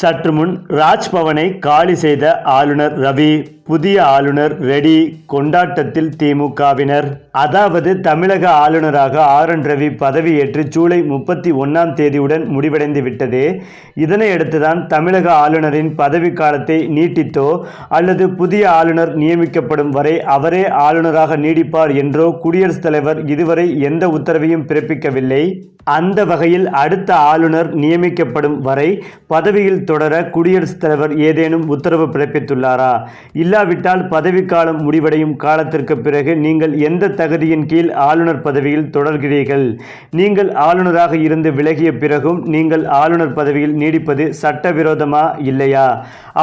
சற்று முன் ராஜ்பவனை காலி செய்த ஆளுநர் ரவி. புதிய ஆளுநர் ரெடி கொண்டாட்டத்தில் திமுகவினர். அதாவது தமிழக ஆளுநராக ஆர் என் ரவி பதவியேற்று ஜூலை முப்பத்தி ஒன்றாம் தேதியுடன் முடிவடைந்து விட்டது. இதனையடுத்துதான் தமிழக ஆளுநரின் பதவி காலத்தை நீட்டித்தோ அல்லது புதிய ஆளுநர் நியமிக்கப்படும் வரை அவரே ஆளுநராக நீடிப்பார் என்றோ குடியரசுத் தலைவர் இதுவரை எந்த உத்தரவையும் பிறப்பிக்கவில்லை. அந்த வகையில் அடுத்த ஆளுநர் நியமிக்கப்படும் வரை பதவியில் தொடர குடியரசுத் தலைவர் ஏதேனும் உத்தரவு பிறப்பித்துள்ளாரா? இல்லாவிட்டால் பதவிக்காலம் முடிவடையும் காலத்திற்கு பிறகு நீங்கள் எந்த தகுதியின் கீழ் ஆளுநர் பதவியில் தொடர்கிறீர்கள்? நீங்கள் ஆளுநராக இருந்து விலகிய பிறகும் நீங்கள் ஆளுநர் பதவியில் நீடிப்பது சட்டவிரோதமா இல்லையா?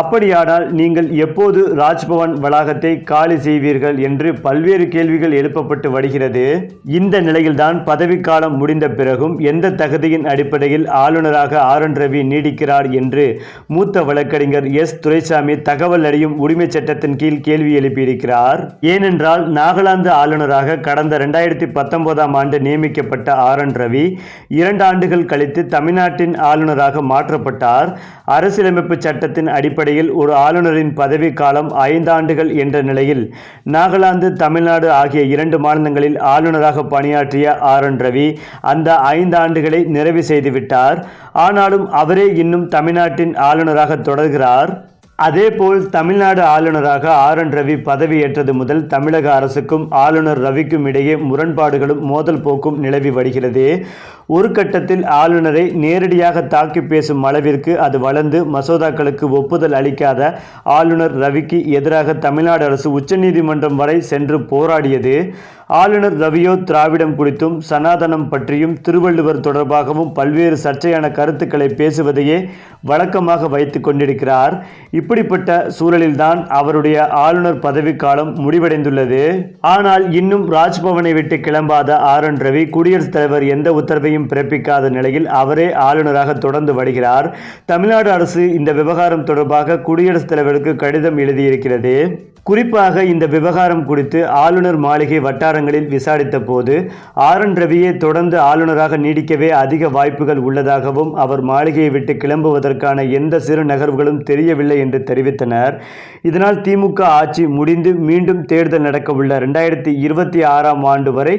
அப்படியானால் நீங்கள் எப்போது ராஜ்பவன் வளாகத்தை காலி செய்வீர்கள் என்று பல்வேறு கேள்விகள் எழுப்பப்பட்டு வருகிறது. இந்த நிலையில்தான் பதவிக்காலம் முடிந்த பிறகும் எந்த தகுதியின் அடிப்படையில் ஆளுநராக ஆர் என் ரவி நீடிக்கிறார் என்று மூத்த வழக்கறிஞர் எஸ். துரைசாமி தகவல் அறியும் உரிமைச் சட்டத்தின் கீழ் கேள்வி எழுப்பியிருக்கிறார். ஏனென்றால் நாகாலாந்து ஆளுநராக கடந்த இரண்டாயிரத்தி பத்தொன்பதாம் ஆண்டு நியமிக்கப்பட்ட ஆர் என் ரவி இரண்டு ஆண்டுகள் கழித்து தமிழ்நாட்டின் ஆளுநராக மாற்றப்பட்டார். அரசியலமைப்பு சட்டத்தின் அடிப்படையில் ஒரு ஆளுநரின் பதவி காலம் ஐந்தாண்டுகள் என்ற நிலையில் நாகாலாந்து தமிழ்நாடு ஆகிய இரண்டு மாநிலங்களில் ஆளுநராக பணியாற்றிய ஆர் என் ரவி அந்த ஐந்தாண்டுகளை நிறைவு செய்துவிட்டார். ஆனாலும் அவரே இன்னும் தமிழ்நாட்டின் ஆளுநராக தொடர்கிறார். அதேபோல் தமிழ்நாடு ஆளுநராக ஆர் என் ரவி பதவியேற்றது முதல் தமிழக அரசுக்கும் ஆளுநர் ரவிக்கும் இடையே முரண்பாடுகளும் மோதல் போக்கும் நிலவி வருகிறது. ஒரு கட்டத்தில் ஆளுநரை நேரடியாக தாக்கி பேசும் அளவிற்கு அது வளர்ந்து மசோதாக்களுக்கு ஒப்புதல் அளிக்காத ஆளுநர் ரவிக்கு எதிராக தமிழ்நாடு அரசு உச்சநீதிமன்றம் வரை சென்று போராடியது. ஆளுநர் ரவியோ திராவிடம் குறித்தும் சனாதனம் பற்றியும் திருவள்ளுவர் தொடர்பாகவும் பல்வேறு சர்ச்சையான கருத்துக்களை பேசுவதையே வழக்கமாக வைத்து கொண்டிருக்கிறார். இப்படிப்பட்ட சூழலில்தான் அவருடைய ஆளுநர் பதவிக்காலம் முடிவடைந்துள்ளது. ஆனால் இன்னும் ராஜ்பவனை விட்டு கிளம்பாத ஆர் என் ரவி குடியரசுத் தலைவர் எந்த உத்தரவையும் பிறப்பிக்காத நிலையில் அவரே ஆளுநராக தொடர்ந்து வருகிறார். தமிழ்நாடு அரசு இந்த விவகாரம் தொடர்பாக குடியரசுத் தலைவருக்கு கடிதம் எழுதியிருக்கிறது. குறிப்பாக இந்த விவகாரம் குறித்து ஆளுநர் மாளிகை வட்டாரங்களில் விசாரித்த போது ஆர் என் ரவியே தொடர்ந்து ஆளுநராக நீடிக்கவே அதிக வாய்ப்புகள் உள்ளதாகவும் அவர் மாளிகையை விட்டு கிளம்புவதற்கான எந்த சிறு நகர்வுகளும் தெரியவில்லை என்று தெரிவித்தனர். இதனால் திமுக ஆட்சி முடிந்து மீண்டும் தேர்தல் நடக்கவுள்ள ரெண்டாயிரத்தி இருபத்தி ஆறாம் ஆண்டு வரை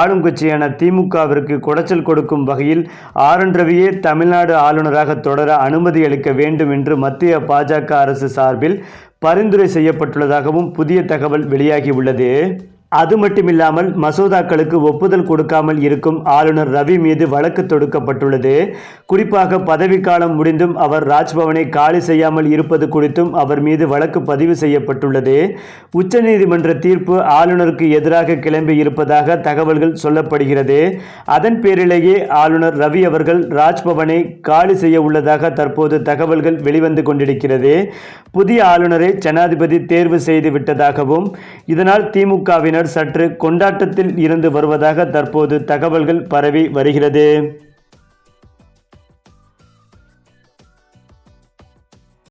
ஆளும் கட்சியான திமுகவிற்கு குடைச்சல் கொடுக்கும் வகையில் ஆர் என் ரவியே தமிழ்நாடு ஆளுநராக தொடர அனுமதி அளிக்க வேண்டும் என்று மத்திய பாஜக அரசு சார்பில் பரிந்துரை செய்யப்பட்டுள்ளதாகவும் புதிய தகவல் வெளியாகியுள்ளது அது மட்டுமில்லாமல் மசோதாக்களுக்கு ஒப்புதல் கொடுக்காமல் இருக்கும் ஆளுநர் ரவி மீது வழக்கு தொடுக்கப்பட்டுள்ளது. குறிப்பாக பதவிக்காலம் முடிந்தும் அவர் ராஜ்பவனை காலி செய்யாமல் இருப்பது குறித்தும் அவர் மீது வழக்கு பதிவு செய்யப்பட்டுள்ளது. உச்சநீதிமன்ற தீர்ப்பு ஆளுநருக்கு எதிராக கிளம்பி இருப்பதாக தகவல்கள் சொல்லப்படுகிறது. அதன் பேரிலேயே ஆளுநர் ரவி அவர்கள் ராஜ்பவனை காலி செய்ய உள்ளதாக தற்போது தகவல்கள் வெளிவந்து கொண்டிருக்கிறது. புதிய ஆளுநரை ஜனாதிபதி தேர்வு செய்து விட்டதாகவும் இதனால் திமுகவினர் சற்று கொண்டாட்டத்தில் இருந்து வருவதாக தற்போது தகவல்கள் பரவி வருகிறது.